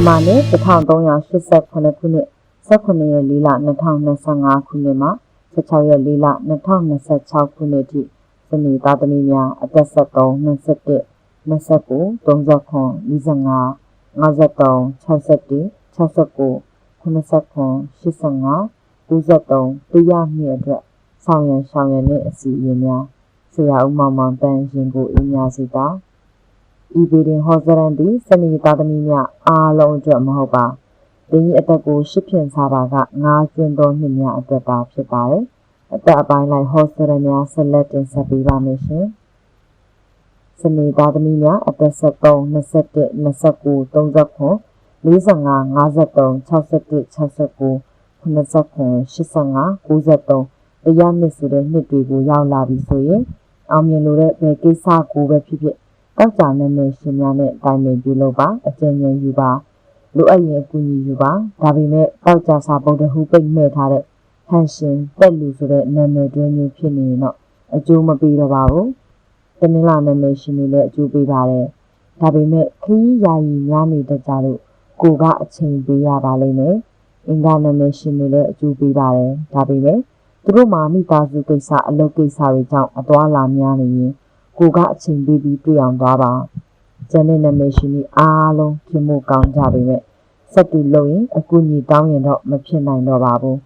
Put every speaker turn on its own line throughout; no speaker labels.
မြန်မာနှစ်1389ခုနှစ်18ရက်4လ2025ခုနှစ်မှာ16ရက်4လ2026ခုနှစ်ထိစနေသားသမီးများအသက်73 21 29 39 45 53 61 69 89 85 93တရားမြင့်အတွက်ဆောင်ရန်ရှောင်ရန်နဲ့အစီအရင်များဆရာဦးမောင်မောင်တန်းရင်ကိုအင်းများစီတာ ဤပေတင်ဟောစရန်သည်စနေသားသမီးများအားလုံးအတွက်မဟုတ်ပါတင်းကြီးအသက်ကိုရှစ်ဖြင့်စားပါကငါးကျွန်းသောနှစ်များအတွက်သာဖြစ်ပါတယ်အသက်အပိုင်းလိုက်ဟောစရန်များဆက်လက်တင်ဆက်ပေးပါမယ်ရှင်စနေသားသမီးများအသက်73 21 29 39 45 53 61 69 89 85 93တရားနှစ်ဆိုတဲ့နှစ်တွေကိုရောက်လာပြီဆိုရင်အောင်မြင်လို့တဲ့ဘယ်ကိစ္စကိုပဲဖြစ်ဖြစ် တောက်ကြနေနေရှင်များနဲ့တိုင်ပင်ပြုလုပ်ပါအကျဉ်းဉာဏ်ယူပါလိုအပ်ရင်အကူအညီယူပါဒါပေမဲ့တောက်ကြစာပုံတဟုပိတ်မဲ့ထားတဲ့ဟန်ရှင်တက်လူဆိုတဲ့နာမည်တွင်းမျိုးဖြစ်နေရင်တော့အကျိုးမပေးတော့ပါဘူးတနင်္လာနာမည်ရှင်တွေလည်းအကျိုးပေးပါတယ်ဒါပေမဲ့ခရီးယာယီများနေတတ်ကြလို့ကိုကအချိန်ပေးရပါလိမ့်မယ်အင်္ဂါနာမည်ရှင်တွေလည်းအကျိုးပေးပါတယ်ဒါပေမဲ့သူတို့မှာမိသားစုကိစ္စအလုပ်ကိစ္စတွေကြောင့်အသွားလာများနေရင် ကိုကအချိန်ပေးပြီးတွေ့အောင်သွားပါကျန်တဲ့နာမည်ရှင်တွေအားလုံးခင်မို့ကောင်းကြပေမဲ့စက်တူလို့ရင်အကူအညီတောင်းရင်တော့မဖြစ်နိုင်တော့ပါဘူး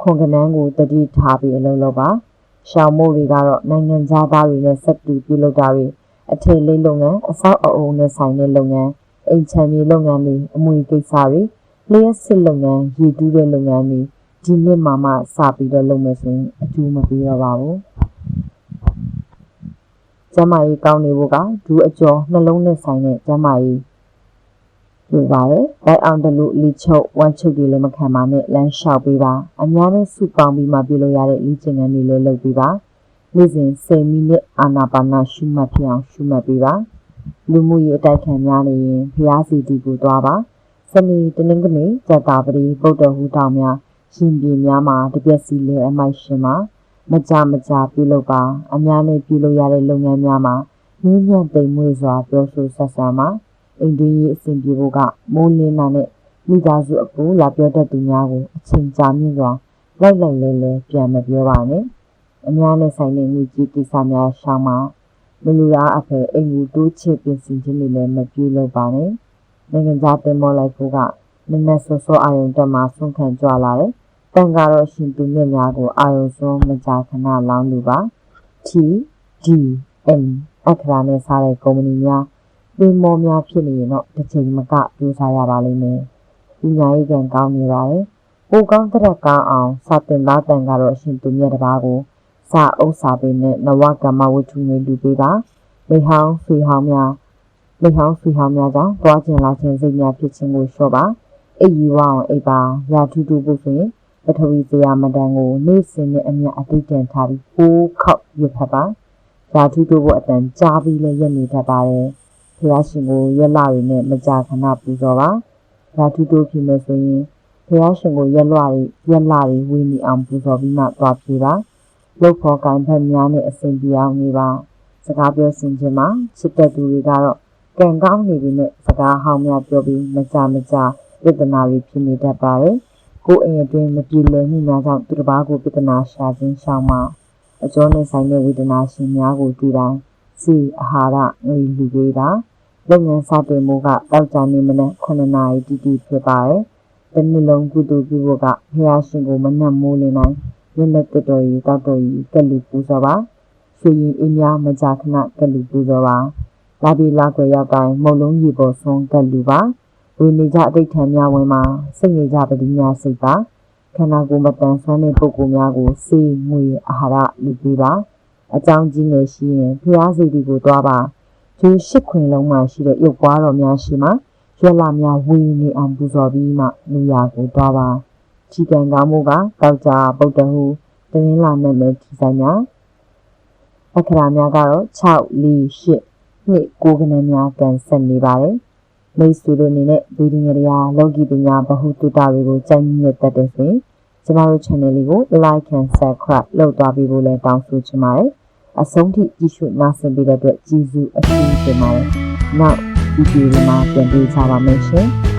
ခွန်ကနန်းကိုတတိထားပြီးအလုပ်လုပ်ပါရှောင်းမို့တွေကတော့နိုင်ငံသားတွေနဲ့စက်တူပြုလုပ်တာတွေအထည်လေးလုပ်ငန်းအဆောက်အအုံနဲ့ဆိုင်တဲ့လုပ်ငန်းအိမ်ချမ်းမြေလုပ်ငန်းတွေအမွေကိစ္စတွေလျှက်စစ်လုပ်ငန်းရည်တူးတဲ့လုပ်ငန်းတွေဒီနှစ်မှမှစပြီးတော့လုပ်မယ်ဆိုရင်အကျိုးမပေးတော့ပါဘူး ကျမကြီးကောင်းနေဖို့ကဒူးအကျော်နှလုံးနဲ့ဆိုင်တဲ့ကျမကြီးလိုပါတယ်။လိုက်အောင်တလူလီချုပ်ဝမ်းချုပ်တွေလည်းမခံပါနဲ့လမ်းလျှောက်ပေးပါ။အများနဲ့စုပေါင်းပြီးမှပြုလုပ်ရတဲ့လေ့ကျင့်ခန်းတွေလည်းလုပ်ပေးပါ။နေ့စဉ်10မိနစ်အာနာပါနာရှုမှတ်ဖြစ်အောင်ရှုမှတ်ပေးပါ။လူမှုရေးအတိုက်ခံများနေရင်ဖျားစီတီကိုသွားပါ။စနေတနင်္ဂနွေဇာတာပတိဗုဒ္ဓဟူတောင်များရှင်ပြည်များမှာတပြက်စီလဲအမိုက်ရှင်မှာ မကြမကြပြုလုပ်ပါအများနဲ့ပြုလုပ်ရတဲ့လုပ်ငန်းများမှာနည်းညံ့သိမ်မွေ့စွာပြောဆိုဆက်ဆံပါအိမ်တွင်းရေးအဆင်ပြေဖို့ကမိုးလင်းတာနဲ့မိသားစုအပူလာပြောတတ်သူများကိုအချိန်ကြာမြင့်စွာလိုက်လိုက်လဲလဲပြန်မပြောပါနဲ့အများနဲ့ဆိုင်တဲ့ငွေကြီးကိစ္စများရှောင်းပါမလူလားအဖေအိမ်ကိုတိုးချစ်ပြင်ဆင်ခြင်းတွေလည်းမပြုလုပ်ပါနဲ့နိုင်ငံသားတင်မောလိုက်ဖို့ကနည်းနည်းဆော့ဆော့အာယုံတက်မှာဆုံးခံကြွလာတယ် တန်ကတော့ရှင်သူမြတ်များကိုအာယုံစွန်းမကြာခဏလောင်းလူပါ T D N အခရာနဲ့စားတဲ့ကုမ္ပဏီများပင်မောများဖြစ်နေရင်တော့တစ်ချိန်မကကြိုးစားရပါလိမ့်မယ်။ပညာရေးကံကောင်းနေပါတယ်။ပိုကောင်းတဲ့ကောင်းအောင်စာတင်သားတန်ကတော့အရှင်သူမြတ်တစ်ပါးကိုစာအုပ်စာပေနဲ့နဝကမ္မဝတ္ထုငွေလူပေးပါ။မိဟောင်းဆွေဟောင်းများမိဟောင်းဆွေဟောင်းများကြောင့်တွားကျင်လာခြင်းစိတ်များဖြစ်ခြင်းကိုလျှော့ပါ။အိပ်ယူအောင်အိပ်ပါရာထူးထူးဖို့ဆိုရင် ပထဝီဇယာမတန်ကိုနေ့စဉ်နဲ့အမျှအတိတ်တန်ထားပြီးပိုးခောက်ရွတ်ဖတ်ပါ။ရာထူးတိုးဖို့အတန်ကြားပြီးလည်းရက်နေတတ်ပါတယ်။ဖះရှင်ကိုရက်လတွေနဲ့မကြာခဏပူဇော်ပါ။ရာထူးတိုးဖြစ်မယ်ဆိုရင်ဖះရှင်ကိုရက်လတွေရက်လတွေဝေးနေအောင်ပူဇော်ပြီးမှသွားပြေးပါ။လုတ်ဖော်ကံဖက်များနဲ့အစဉ်ပြေအောင်နေပါ။စကားပြောစင်ခြင်းမှာချစ်တဲ့သူတွေကတော့ကံကောင်းနေပြီနဲ့စကားဟောင်းများပြောပြီးမကြမကြဝေဒနာတွေဖြစ်နေတတ်ပါတယ်။ ကိုယ်အိမ်အတွင်းမပြေလည်မှုများကြောင့်သူတစ်ပါးကိုပြဿနာရှာခြင်းရှောင်မှာအကျော်နဲ့ဆိုင်တဲ့ဝေဒနာရှင်များကိုတွေ့တိုင်းစီအာဟာရငွေလူပေးတာလုပ်ငန်းစတင်မှုကတောက်ကြနေမနဲ့9နာရီတိတိဖြစ်ပါတယ်။တနည်းလုံးကုသိုလ်ပြုဖို့ကဖះရှင်ကိုမနှံ့မိုးလင်းနိုင်မျက်နှာတတော်ကြီးတောက်တော်ကြီးကလူပူဇော်ပါ။ဆွေရင်အင်းများမကြာခဏကလူပူဇော်ပါ။လာပြီးလာခွေရောက်တိုင်းမုံလုံးကြီးပေါ်ဆုံးကလူပါ။ ဝိနေကြအတိတ်ထံများဝင်မှာစိတ်နေကြပတိများစိတ်ပါခန္ဓာကိုယ်မတန်ဆွမ်းတဲ့ပုဂ္ဂိုလ်များကိုစေငွေအာဟာရလူပေးပါအကြောင်းကြီးငယ်ရှိရင်ဖျားစီတီကိုတွားပါဒီရှစ်ခွင်လုံးမှာရှိတဲ့ရုပ်ပွားတော်များရှိမှရွက်လာများဝေနေအောင်ပူဇော်ပြီးမှလူရာကိုတွားပါခြိကံကောင်းမှုကတောက်ကြပုတ်တဟုတနင်္လာနေ့မဲ့ဒီဆိုင်များအခရာများကတော့6 4 8နှစ်ကိုကနန်းများကန်ဆက်နေပါတယ် မိတ်ဆွေတို့အနေနဲ့ဗီဒီယိုရာလောကီပညာဗဟုသုတတွေကိုကြိုက်ညက်တတ်တဲ့ဆိုရင်ကျမတို့ channel လေးကို like and subscribe လုပ်သွားပြီးဖို့လည်းတောင်းဆိုချင်ပါတယ်။အဆုံးထိကြည့်ရှုနားဆင်ပေးတဲ့အတွက်ကျေးဇူးအထူးတင်ပါတယ်။နောက်ဗီဒီယိုတွေမှာပြန်တွေ့ကြပါမယ်ရှင်။